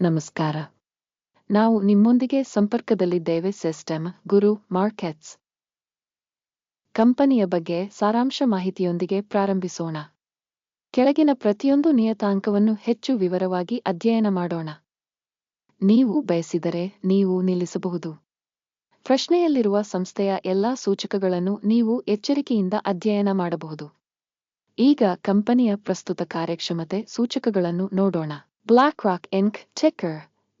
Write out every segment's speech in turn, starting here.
ನಮಸ್ಕಾರ. ನಾವು ನಿಮ್ಮೊಂದಿಗೆ ಸಂಪರ್ಕದಲ್ಲಿದ್ದೇವೆ ಸಿಸ್ಟಮ್ ಗುರು ಮಾರ್ಕೆಟ್ಸ್. ಕಂಪನಿಯ ಬಗ್ಗೆ ಸಾರಾಂಶ ಮಾಹಿತಿಯೊಂದಿಗೆ ಪ್ರಾರಂಭಿಸೋಣ. ಕೆಳಗಿನ ಪ್ರತಿಯೊಂದು ನಿಯತಾಂಕವನ್ನು ಹೆಚ್ಚು ವಿವರವಾಗಿ ಅಧ್ಯಯನ ಮಾಡೋಣ. ನೀವು ಬಯಸಿದರೆ ನೀವು ನಿಲ್ಲಿಸಬಹುದು. ಪ್ರಶ್ನೆಯಲ್ಲಿರುವ ಸಂಸ್ಥೆಯ ಎಲ್ಲಾ ಸೂಚಕಗಳನ್ನು ನೀವು ಎಚ್ಚರಿಕೆಯಿಂದ ಅಧ್ಯಯನ ಮಾಡಬಹುದು. ಈಗ ಕಂಪನಿಯ ಪ್ರಸ್ತುತ ಕಾರ್ಯಕ್ಷಮತೆ ಸೂಚಕಗಳನ್ನು ನೋಡೋಣ. Black Inc. Inc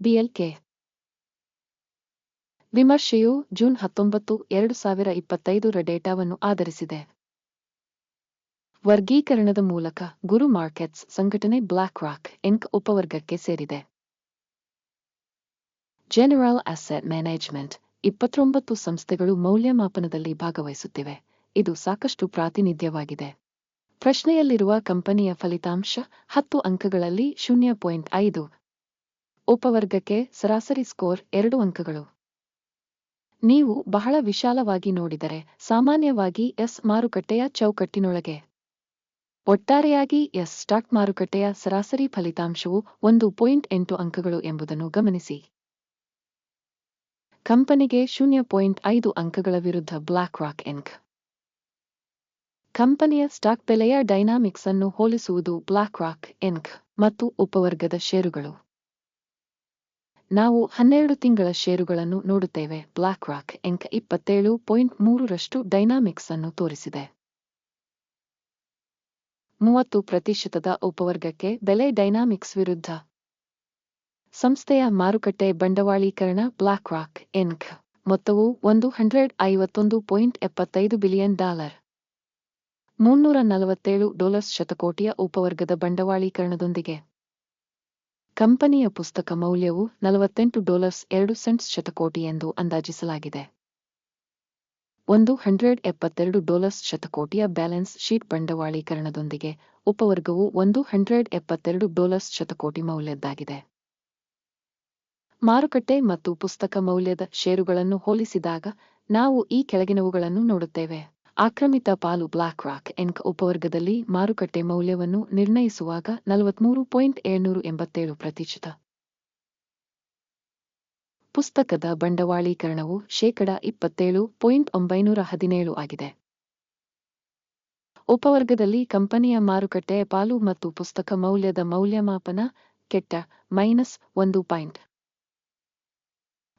BLK. ವಿಮರ್ಶೆಯು ಜೂನ್ ಹತ್ತೊಂಬತ್ತು, ಎರಡು ಸಾವಿರ ಇಪ್ಪತ್ತೈದರ ಡೇಟಾವನ್ನು ಆಧರಿಸಿದೆ. ವರ್ಗೀಕರಣದ ಮೂಲಕ ಗುರು ಮಾರ್ಕೆಟ್ಸ್ ಸಂಘಟನೆ ಬ್ಲಾಕ್ ರಾಕ್ ಎನ್ಕ್ ಉಪವರ್ಗಕ್ಕೆ ಸೇರಿದೆ. ಜನರಲ್ ಅಸೆಟ್ ಮ್ಯಾನೇಜ್ಮೆಂಟ್ ಇಪ್ಪತ್ತೊಂಬತ್ತು ಸಂಸ್ಥೆಗಳು ಮೌಲ್ಯಮಾಪನದಲ್ಲಿ ಭಾಗವಹಿಸುತ್ತಿವೆ. ಇದು ಸಾಕಷ್ಟು ಪ್ರಾತಿನಿಧ್ಯವಾಗಿದೆ. ಪ್ರಶ್ನೆಯಲ್ಲಿರುವ ಕಂಪನಿಯ ಫಲಿತಾಂಶ ಹತ್ತು ಅಂಕಗಳಲ್ಲಿ ಶೂನ್ಯ ಪಾಯಿಂಟ್ ಐದು. ಉಪವರ್ಗಕ್ಕೆ ಸರಾಸರಿ ಸ್ಕೋರ್ ಎರಡು ಅಂಕಗಳು. ನೀವು ಬಹಳ ವಿಶಾಲವಾಗಿ ನೋಡಿದರೆ ಸಾಮಾನ್ಯವಾಗಿ ಎಸ್ ಮಾರುಕಟ್ಟೆಯ ಚೌಕಟ್ಟಿನೊಳಗೆ. ಒಟ್ಟಾರೆಯಾಗಿ ಎಸ್ ಸ್ಟಾಕ್ ಮಾರುಕಟ್ಟೆಯ ಸರಾಸರಿ ಫಲಿತಾಂಶವು ಒಂದು ಪಾಯಿಂಟ್ ಎಂಟು ಅಂಕಗಳು ಎಂಬುದನ್ನು ಗಮನಿಸಿ. ಕಂಪನಿಗೆ ಶೂನ್ಯ ಪಾಯಿಂಟ್ ಐದು ಅಂಕಗಳ ವಿರುದ್ಧ ಬ್ಲಾಕ್ ರಾಕ್ ಎನ್ಕ್ ಕಂಪನಿಯ ಸ್ಟಾಕ್ ಬೆಲೆಯ ಡೈನಾಮಿಕ್ಸ್ ಅನ್ನು ಹೋಲಿಸುವುದು ಬ್ಲಾಕ್ ರಾಕ್ ಎನ್ಕ್ ಮತ್ತು ಉಪವರ್ಗದ ಷೇರುಗಳು. ನಾವು ಹನ್ನೆರಡು ತಿಂಗಳ ಷೇರುಗಳನ್ನು ನೋಡುತ್ತೇವೆ. ಬ್ಲಾಕ್ ರಾಕ್ ಎಂಕ್ ಇಪ್ಪತ್ತೇಳು ಪಾಯಿಂಟ್ ಮೂರರಷ್ಟು ಡೈನಾಮಿಕ್ಸ್ ಅನ್ನು ತೋರಿಸಿದೆ. ಮೂವತ್ತು ಪ್ರತಿಶತದ ಉಪವರ್ಗಕ್ಕೆ ಬೆಲೆ ಡೈನಾಮಿಕ್ಸ್ ವಿರುದ್ಧ. ಸಂಸ್ಥೆಯ ಮಾರುಕಟ್ಟೆ ಬಂಡವಾಳೀಕರಣ ಬ್ಲಾಕ್ ರಾಕ್ ಎನ್ಕ್ ಮೊತ್ತವು ಒಂದು ಹಂಡ್ರೆಡ್ ಐವತ್ತೊಂದು ಪಾಯಿಂಟ್ ಎಪ್ಪತ್ತೈದು ಬಿಲಿಯನ್ ಡಾಲರ್. ಮುನ್ನೂರ ನಲವತ್ತೇಳು ಡಾಲರ್ಸ್ ಶತಕೋಟಿಯ ಉಪವರ್ಗದ ಬಂಡವಾಳೀಕರಣದೊಂದಿಗೆ. ಕಂಪನಿಯ ಪುಸ್ತಕ ಮೌಲ್ಯವು ನಲವತ್ತೆಂಟು ಡಾಲರ್ಸ್ ಎರಡು ಸೆಂಟ್ಸ್ ಶತಕೋಟಿ ಎಂದು ಅಂದಾಜಿಸಲಾಗಿದೆ. ಒಂದು ಹಂಡ್ರೆಡ್ ಎಪ್ಪತ್ತೆರಡು ಡಾಲರ್ಸ್ ಶತಕೋಟಿಯ ಬ್ಯಾಲೆನ್ಸ್ ಶೀಟ್ ಬಂಡವಾಳೀಕರಣದೊಂದಿಗೆ ಉಪವರ್ಗವು ಒಂದು ಹಂಡ್ರೆಡ್ ಎಪ್ಪತ್ತೆರಡು ಡಾಲರ್ಸ್ ಶತಕೋಟಿ ಮೌಲ್ಯದ್ದಾಗಿದೆ. ಮಾರುಕಟ್ಟೆ ಮತ್ತು ಪುಸ್ತಕ ಮೌಲ್ಯದ ಷೇರುಗಳನ್ನು ಹೋಲಿಸಿದಾಗ ನಾವು ಈ ಕೆಳಗಿನವುಗಳನ್ನು ನೋಡುತ್ತೇವೆ. ಆಕ್ರಮಿತ ಪಾಲು ಬ್ಲಾಕ್ ರಾಕ್ ಎನ್ಕ್ ಉಪವರ್ಗದಲ್ಲಿ ಮಾರುಕಟ್ಟೆ ಮೌಲ್ಯವನ್ನು ನಿರ್ಣಯಿಸುವಾಗ ನಲವತ್ಮೂರು ಪಾಯಿಂಟ್ ಏಳ್ನೂರು ಎಂಬತ್ತೇಳು ಪ್ರತಿಶತ. ಪುಸ್ತಕದ ಬಂಡವಾಳೀಕರಣವು ಶೇಕಡ ಇಪ್ಪತ್ತೇಳು ಪಾಯಿಂಟ್ ಒಂಬೈನೂರ ಹದಿನೇಳು ಆಗಿದೆ. ಉಪವರ್ಗದಲ್ಲಿ ಕಂಪನಿಯ ಮಾರುಕಟ್ಟೆ ಪಾಲು ಮತ್ತು ಪುಸ್ತಕ ಮೌಲ್ಯದ ಮೌಲ್ಯಮಾಪನ ಕೆಟ್ಟ ಮೈನಸ್ ಒಂದು ಪಾಯಿಂಟ್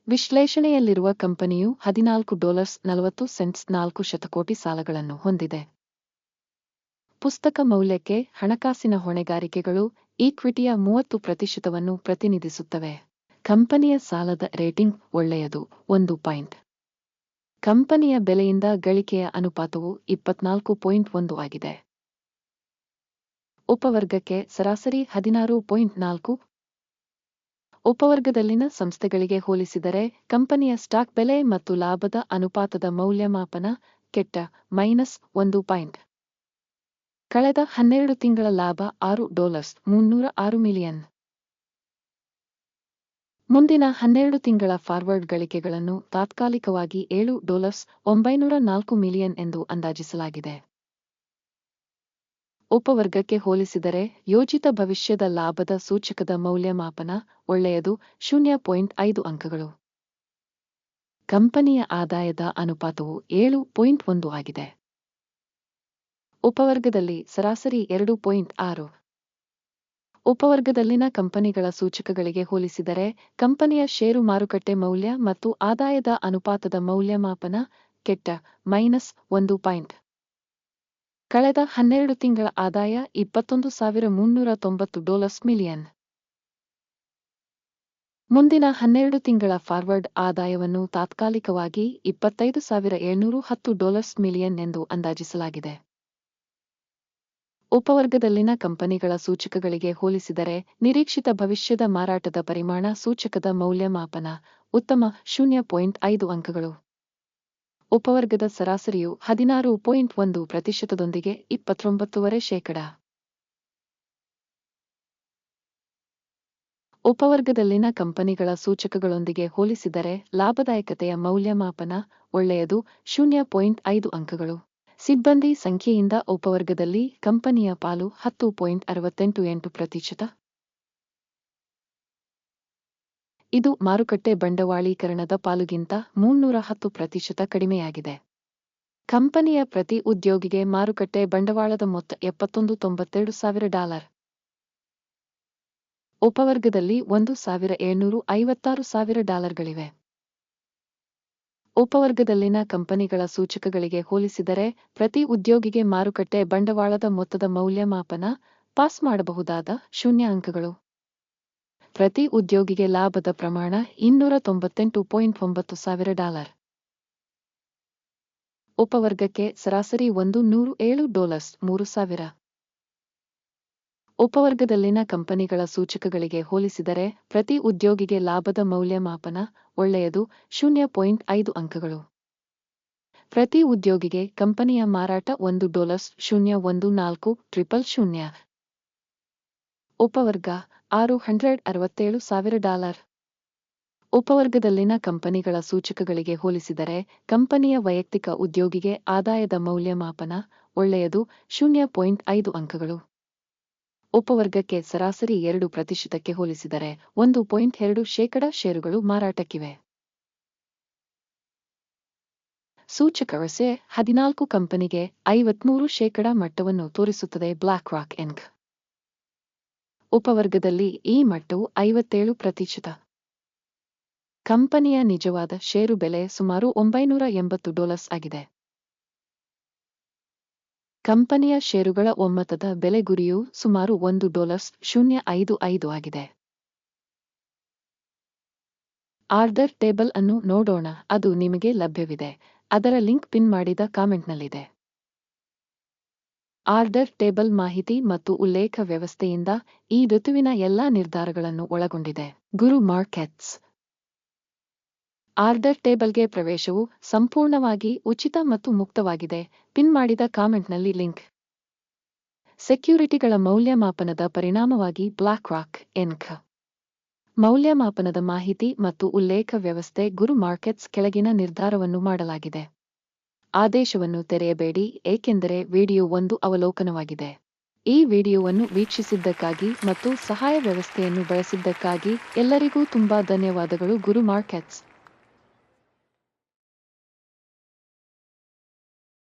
ವಿಶ್ಲೇಷಣೆಯಲ್ಲಿರುವ ಕಂಪನಿಯು ಹದಿನಾಲ್ಕು ಡಾಲರ್ಸ್ ನಲವತ್ತು ಸೆಂಟ್ಸ್ ನಾಲ್ಕು ಶತಕೋಟಿ ಸಾಲಗಳನ್ನು ಹೊಂದಿದೆ. ಪುಸ್ತಕ ಮೌಲ್ಯಕ್ಕೆ ಹಣಕಾಸಿನ ಹೊಣೆಗಾರಿಕೆಗಳು ಈಕ್ವಿಟಿಯ ಮೂವತ್ತು ಪ್ರತಿಶತವನ್ನು ಪ್ರತಿನಿಧಿಸುತ್ತವೆ. ಕಂಪನಿಯ ಸಾಲದ ರೇಟಿಂಗ್ ಒಳ್ಳೆಯದು, ಒಂದು ಪಾಯಿಂಟ್. ಕಂಪನಿಯ ಬೆಲೆಯಿಂದ ಗಳಿಕೆಯ ಅನುಪಾತವು ಇಪ್ಪತ್ನಾಲ್ಕು ಪಾಯಿಂಟ್ ಒಂದು ಆಗಿದೆ. ಉಪವರ್ಗಕ್ಕೆ ಸರಾಸರಿ ಹದಿನಾರು ಪಾಯಿಂಟ್ ನಾಲ್ಕು ಉಪವರ್ಗದಲ್ಲಿನ ಸಂಸ್ಥೆಗಳಿಗೆ ಹೋಲಿಸಿದರೆ ಕಂಪನಿಯ ಸ್ಟಾಕ್ ಬೆಲೆ ಮತ್ತು ಲಾಭದ ಅನುಪಾತದ ಮೌಲ್ಯಮಾಪನ ಕೆಟ್ಟ ಮೈನಸ್ ಒಂದು ಪಾಯಿಂಟ್. ಕಳೆದ ಹನ್ನೆರಡು ತಿಂಗಳ ಲಾಭ ಆರು ಡಾಲರ್ಸ್ ಮುನ್ನೂರ ಆರು ಮಿಲಿಯನ್. ಮುಂದಿನ ಹನ್ನೆರಡು ತಿಂಗಳ ಫಾರ್ವರ್ಡ್ ಗಳಿಕೆಗಳನ್ನು ತಾತ್ಕಾಲಿಕವಾಗಿ ಏಳು ಡಾಲರ್ಸ್ ಒಂಬೈನೂರ ನಾಲ್ಕು ಮಿಲಿಯನ್ ಎಂದು ಅಂದಾಜಿಸಲಾಗಿದೆ. ಉಪವರ್ಗಕ್ಕೆ ಹೋಲಿಸಿದರೆ ಯೋಜಿತ ಭವಿಷ್ಯದ ಲಾಭದ ಸೂಚಕದ ಮೌಲ್ಯಮಾಪನ ಒಳ್ಳೆಯದು. ಶೂನ್ಯ ಪಾಯಿಂಟ್ ಐದು ಅಂಕಗಳು. ಕಂಪನಿಯ ಆದಾಯದ ಅನುಪಾತವು ಏಳು ಪಾಯಿಂಟ್ ಒಂದು ಆಗಿದೆ. ಉಪವರ್ಗದಲ್ಲಿ ಸರಾಸರಿ ಎರಡು ಪಾಯಿಂಟ್ ಆರು. ಉಪವರ್ಗದಲ್ಲಿನ ಕಂಪನಿಗಳ ಸೂಚಕಗಳಿಗೆ ಹೋಲಿಸಿದರೆ ಕಂಪನಿಯ ಷೇರು ಮಾರುಕಟ್ಟೆ ಮೌಲ್ಯ ಮತ್ತು ಆದಾಯದ ಅನುಪಾತದ ಮೌಲ್ಯಮಾಪನ ಕೆಟ್ಟ ಮೈನಸ್ ಒಂದು ಪಾಯಿಂಟ್. ಕಳೆದ ಹನ್ನೆರಡು ತಿಂಗಳ ಆದಾಯ ಇಪ್ಪತ್ತೊಂದು ಸಾವಿರ ಮುನ್ನೂರ ತೊಂಬತ್ತು ಡಾಲರ್ಸ್ ಮಿಲಿಯನ್. ಮುಂದಿನ ಹನ್ನೆರಡು ತಿಂಗಳ ಫಾರ್ವರ್ಡ್ ಆದಾಯವನ್ನು ತಾತ್ಕಾಲಿಕವಾಗಿ ಇಪ್ಪತ್ತೈದು ಸಾವಿರ ಏಳ್ನೂರು ಹತ್ತು ಡಾಲರ್ಸ್ ಮಿಲಿಯನ್ ಎಂದು ಅಂದಾಜಿಸಲಾಗಿದೆ. ಉಪವರ್ಗದಲ್ಲಿನ ಕಂಪನಿಗಳ ಸೂಚಕಗಳಿಗೆ ಹೋಲಿಸಿದರೆ ನಿರೀಕ್ಷಿತ ಭವಿಷ್ಯದ ಮಾರಾಟದ ಪರಿಮಾಣ ಸೂಚಕದ ಮೌಲ್ಯಮಾಪನ ಉತ್ತಮ ಶೂನ್ಯ ಪಾಯಿಂಟ್ ಐದು ಅಂಕಗಳು. ಉಪವರ್ಗದ ಸರಾಸರಿಯು ಹದಿನಾರು ಪಾಯಿಂಟ್ ಒಂದು ಪ್ರತಿಶತದೊಂದಿಗೆ ಇಪ್ಪತ್ತೊಂಬತ್ತುವರೆ ಶೇಕಡ. ಉಪವರ್ಗದಲ್ಲಿನ ಕಂಪನಿಗಳ ಸೂಚಕಗಳೊಂದಿಗೆ ಹೋಲಿಸಿದರೆ ಲಾಭದಾಯಕತೆಯ ಮೌಲ್ಯಮಾಪನ ಒಳ್ಳೆಯದು ಶೂನ್ಯ ಪಾಯಿಂಟ್ ಐದು ಅಂಕಗಳು. ಸಿಬ್ಬಂದಿ ಸಂಖ್ಯೆಯಿಂದ ಉಪವರ್ಗದಲ್ಲಿ ಕಂಪನಿಯ ಪಾಲು ಹತ್ತು ಪಾಯಿಂಟ್ ಅರವತ್ತೆಂಟು ಎಂಟು ಪ್ರತಿಶತ. ಇದು ಮಾರುಕಟ್ಟೆ ಬಂಡವಾಳೀಕರಣದ ಪಾಲುಗಿಂತ ಮುನ್ನೂರ ಹತ್ತು ಪ್ರತಿಶತ ಕಡಿಮೆಯಾಗಿದೆ. ಕಂಪನಿಯ ಪ್ರತಿ ಉದ್ಯೋಗಿಗೆ ಮಾರುಕಟ್ಟೆ ಬಂಡವಾಳದ ಮೊತ್ತ ಎಪ್ಪತ್ತೊಂದು ತೊಂಬತ್ತೆರಡು ಸಾವಿರ ಡಾಲರ್. ಉಪವರ್ಗದಲ್ಲಿ ಒಂದು ಸಾವಿರ ಏಳ್ನೂರು ಐವತ್ತಾರು ಸಾವಿರ ಡಾಲರ್ಗಳಿವೆ. ಉಪವರ್ಗದಲ್ಲಿನ ಕಂಪನಿಗಳ ಸೂಚಕಗಳಿಗೆ ಹೋಲಿಸಿದರೆ ಪ್ರತಿ ಉದ್ಯೋಗಿಗೆ ಮಾರುಕಟ್ಟೆ ಬಂಡವಾಳದ ಮೊತ್ತದ ಮೌಲ್ಯಮಾಪನ ಪಾಸ್ ಮಾಡಬಹುದಾದ ಶೂನ್ಯ ಅಂಕಗಳು. ಪ್ರತಿ ಉದ್ಯೋಗಿಗೆ ಲಾಭದ ಪ್ರಮಾಣ ಇನ್ನೂರ ತೊಂಬತ್ತೆಂಟು ಪಾಯಿಂಟ್ ಒಂಬತ್ತು ಸಾವಿರ ಡಾಲರ್. ಉಪವರ್ಗಕ್ಕೆ ಸರಾಸರಿ ಒಂದು ನೂರು ಏಳು ಡಾಲರ್ಸ್ ಮೂರು ಸಾವಿರ. ಉಪವರ್ಗದಲ್ಲಿನ ಕಂಪನಿಗಳ ಸೂಚಕಗಳಿಗೆ ಹೋಲಿಸಿದರೆ ಪ್ರತಿ ಉದ್ಯೋಗಿಗೆ ಲಾಭದ ಮೌಲ್ಯಮಾಪನ ಒಳ್ಳೆಯದು ಶೂನ್ಯ ಪಾಯಿಂಟ್ ಐದು ಅಂಕಗಳು. ಪ್ರತಿ ಉದ್ಯೋಗಿಗೆ ಕಂಪನಿಯ ಮಾರಾಟ ಒಂದು ಡಾಲರ್ಸ್ ಶೂನ್ಯ ಒಂದು ನಾಲ್ಕು ಟ್ರಿಪಲ್ ಶೂನ್ಯ. ಉಪವರ್ಗ ಆರು ಹಂಡ್ರೆಡ್ ಅರವತ್ತೇಳು ಸಾವಿರ ಡಾಲರ್. ಉಪವರ್ಗದಲ್ಲಿನ ಕಂಪನಿಗಳ ಸೂಚಕಗಳಿಗೆ ಹೋಲಿಸಿದರೆ, ಕಂಪನಿಯ ವೈಯಕ್ತಿಕ ಉದ್ಯೋಗಿಗೆ ಆದಾಯದ ಮೌಲ್ಯಮಾಪನ ಒಳ್ಳೆಯದು, ಶೂನ್ಯ ಪಾಯಿಂಟ್ ಐದು ಅಂಕಗಳು. ಉಪವರ್ಗಕ್ಕೆ ಸರಾಸರಿ ಎರಡು ಪ್ರತಿಶತಕ್ಕೆ ಹೋಲಿಸಿದರೆ, ಒಂದು ಪಾಯಿಂಟ್ ಎರಡು ಶೇಕಡ ಷೇರುಗಳು ಮಾರಾಟಕ್ಕಿವೆ. ಸೂಚಕ ರಸೆ ಹದಿನಾಲ್ಕು ಕಂಪನಿಗೆ ಐವತ್ಮೂರು ಶೇಕಡ ಮಟ್ಟವನ್ನು ತೋರಿಸುತ್ತದೆ ಬ್ಲಾಕ್ ರಾಕ್ ಎನ್ಕ್ ಉಪವರ್ಗದಲ್ಲಿ ಈ ಮಟ್ಟವು ಐವತ್ತೇಳು ಪ್ರತಿಶತ. ಕಂಪನಿಯ ನಿಜವಾದ ಷೇರು ಬೆಲೆ ಸುಮಾರು ಒಂಬೈನೂರ ಎಂಬತ್ತು ಡಾಲರ್ಸ್ ಆಗಿದೆ. ಕಂಪನಿಯ ಷೇರುಗಳ ಒಮ್ಮತದ ಬೆಲೆ ಗುರಿಯು ಸುಮಾರು ಒಂದು ಡಾಲರ್ಸ್ ಶೂನ್ಯ ಐದು ಐದು ಆಗಿದೆ. ಆರ್ಡರ್ ಟೇಬಲ್ ಅನ್ನು ನೋಡೋಣ, ಅದು ನಿಮಗೆ ಲಭ್ಯವಿದೆ. ಅದರ ಲಿಂಕ್ ಪಿನ್ ಮಾಡಿದ ಕಾಮೆಂಟ್ನಲ್ಲಿದೆ. ಆರ್ಡರ್ ಟೇಬಲ್ ಮಾಹಿತಿ ಮತ್ತು ಉಲ್ಲೇಖ ವ್ಯವಸ್ಥೆಯಿಂದ ಈ ಋತುವಿನ ಎಲ್ಲಾ ನಿರ್ಧಾರಗಳನ್ನು ಒಳಗೊಂಡಿದೆ. ಗುರು ಮಾರ್ಕೆಟ್ಸ್. ಆರ್ಡರ್ ಟೇಬಲ್ಗೆ ಪ್ರವೇಶವು ಸಂಪೂರ್ಣವಾಗಿ ಉಚಿತ ಮತ್ತು ಮುಕ್ತವಾಗಿದೆ. ಪಿನ್ ಮಾಡಿದ ಕಾಮೆಂಟ್ನಲ್ಲಿ ಲಿಂಕ್. ಸೆಕ್ಯೂರಿಟಿಗಳ ಮೌಲ್ಯಮಾಪನದ ಪರಿಣಾಮವಾಗಿ ಬ್ಲಾಕ್ ರಾಕ್ ಎನ್ಕ್ ಮೌಲ್ಯಮಾಪನದ ಮಾಹಿತಿ ಮತ್ತು ಉಲ್ಲೇಖ ವ್ಯವಸ್ಥೆ ಗುರು ಮಾರ್ಕೆಟ್ಸ್ ಕೆಳಗಿನ ನಿರ್ಧಾರವನ್ನು ಮಾಡಲಾಗಿದೆ. ಆದೇಶವನ್ನು ತೆರೆಯಬೇಡಿ, ಏಕೆಂದರೆ ವಿಡಿಯೋ ಒಂದು ಅವಲೋಕನವಾಗಿದೆ. ಈ ವಿಡಿಯೋವನ್ನು ವೀಕ್ಷಿಸಿದ್ದಕ್ಕಾಗಿ ಮತ್ತು ಸಹಾಯ ವ್ಯವಸ್ಥೆಯನ್ನು ಬಳಸಿದ್ದಕ್ಕಾಗಿ ಎಲ್ಲರಿಗೂ ತುಂಬಾ ಧನ್ಯವಾದಗಳು. ಗುರು ಮಾರ್ಕೆಟ್ಸ್